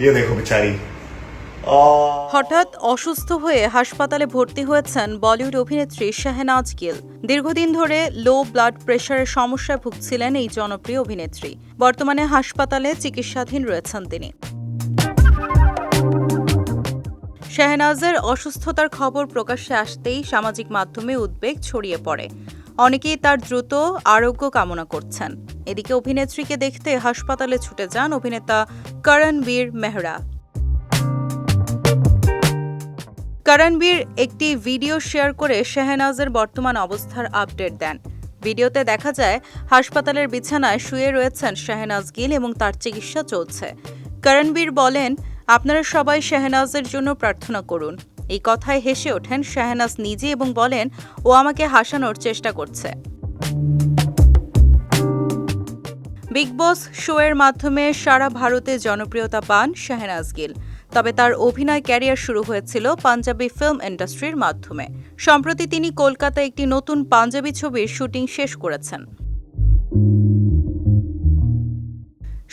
ये देखो बेचारी आ, হঠাৎ অসুস্থ হয়ে হাসপাতালে ভর্তি হয়েছেন বলিউড অভিনেত্রী শাহনাজ গিল দীর্ঘদিন ধরে লো ব্লাড প্রেশারের সমস্যায় ভুগছিলেন এই জনপ্রিয় অভিনেত্রী বর্তমানে হাসপাতালে চিকিৎসাধীন রয়েছেন তিনি শাহনাজের অসুস্থতার খবর প্রকাশ্যে আসতেই সামাজিক মাধ্যমে উদ্বেগ ছড়িয়ে পড়ে অনেকেই তার দ্রুত আরোগ্য কামনা করছেন। এদিকে অভিনেত্রীকে দেখতে হাসপাতালে ছুটে যান অভিনেতা করণবীর মেহরা। করণবীর একটি ভিডিও শেয়ার করে শেহনাজের বর্তমান অবস্থার আপডেট দেন। ভিডিওতে দেখা যায়, হাসপাতালের বিছানায় শুয়ে রয়েছেন শাহনাজ গিল এবং তার চিকিৎসা চলছে। করণবীর বলেন, আপনারা সবাই শাহনাজের জন্য প্রার্থনা করুন। এই কথায় হেসে ওঠেন শাহনাজ নিজে এবং বলেন, ও আমাকে হাসানোর চেষ্টা করছে। বিগ বস শোয়ের মাধ্যমে সারা ভারতে জনপ্রিয়তা পান শাহনাজ গিল। তবে তার অভিনয় ক্যারিয়ার শুরু হয়েছিল পাঞ্জাবি ফিল্ম ইন্ডাস্ট্রির মাধ্যমে। সম্প্রতি তিনি কলকাতায় একটি নতুন পাঞ্জাবি ছবির শুটিং শেষ করেছেন।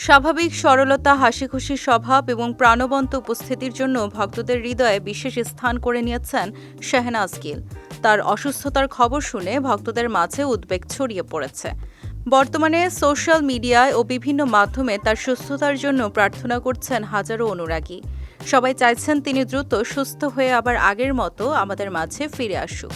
স্বাভাবিক সরলতা হাসিখুশি স্বভাব এবং প্রাণবন্ত উপস্থিতির জন্য ভক্তদের হৃদয়ে বিশেষ স্থান করে নিয়েছেন শাহনাজ গিল। তার অসুস্থতার খবর শুনে ভক্তদের মাঝে উদ্বেগ ছড়িয়ে পড়েছে। বর্তমানে সোশ্যাল মিডিয়ায় ও বিভিন্ন মাধ্যমে তার সুস্থতার জন্য প্রার্থনা করছেন হাজারো অনুরাগী। সবাই চাইছেন তিনি দ্রুত সুস্থ হয়ে আবার আগের মতো আমাদের মাঝে ফিরে আসুক।